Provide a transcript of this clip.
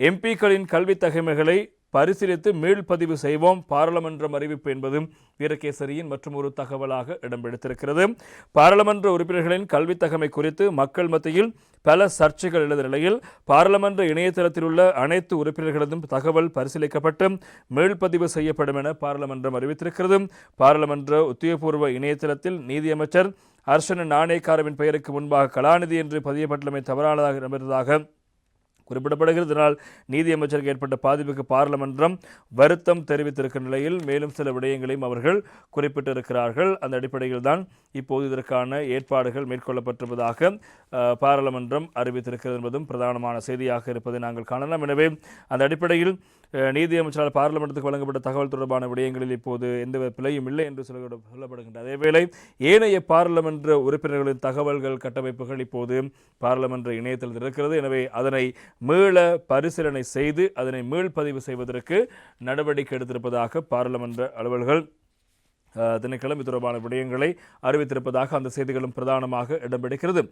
எம்பிக்களின் கல்வி தகைமைகளை பரிசீலித்து மீள்பதிவு செய்வோம். பாராளுமன்றம் அறிவிப்பு என்பதும் வீரகேசரியின் மற்றும் ஒரு தகவலாக இடம்பெடுத்திருக்கிறது. பாராளுமன்ற உறுப்பினர்களின் கல்வி தகமை குறித்து மக்கள் மத்தியில் பல சர்ச்சைகள் எழுத நிலையில் பாராளுமன்ற இணையதளத்தில் உள்ள அனைத்து உறுப்பினர்களதும் தகவல் பரிசீலிக்கப்பட்டு மீள்பதிவு செய்யப்படும் என பாராளுமன்றம் அறிவித்திருக்கிறது. பாராளுமன்ற உத்தியோகபூர்வ இணையதளத்தில் நீதியமைச்சர் அர்ஷன நாணயக்காரவின் பெயருக்கு முன்பாக கலாநிதி என்று பதியப்பட்டுள்ளமை தவறானதாக இடம்பெற்றதாக குறிப்பிடப்படுகிறதுனால் நீதியமைச்சருக்கு ஏற்பட்ட பாதிப்புக்கு பாராளுமன்றம் வருத்தம் தெரிவித்திருக்கிற நிலையில் மேலும் சில விடயங்களையும் அவர்கள் குறிப்பிட்டிருக்கிறார்கள். அந்த அடிப்படையில் தான் இப்போது இதற்கான ஏற்பாடுகள் மேற்கொள்ளப்பட்டிருப்பதாக பாராளுமன்றம் அறிவித்திருக்கிறது என்பதும் பிரதானமான செய்தியாக இருப்பதை நாங்கள் காணலாம். எனவே அந்த அடிப்படையில் நீதியமைச்சரால் பார்லிமெண்ட்டுக்கு வழங்கப்பட்ட தகவல் தொடர்பான விடயங்களில் இப்போது எந்த பிழையும் இல்லை என்று சொல்ல சொல்லப்படுகின்றது. அதேவேளை ஏனைய பாராளுமன்ற உறுப்பினர்களின் தகவல்கள் கட்டமைப்புகள் இப்போது பாராளுமன்ற இணையத்தில் இருக்கிறது. எனவே அதனை மீள பரிசீலனை செய்து அதனை மீள்பதிவு செய்வதற்கு நடவடிக்கை எடுத்திருப்பதாக பாராளுமன்ற அலுவல்கள் திணைக்கிழமை தொடர்பான விடயங்களை அறிவித்திருப்பதாக அந்த செய்திகளும் பிரதானமாக இடம்பெடுக்கிறது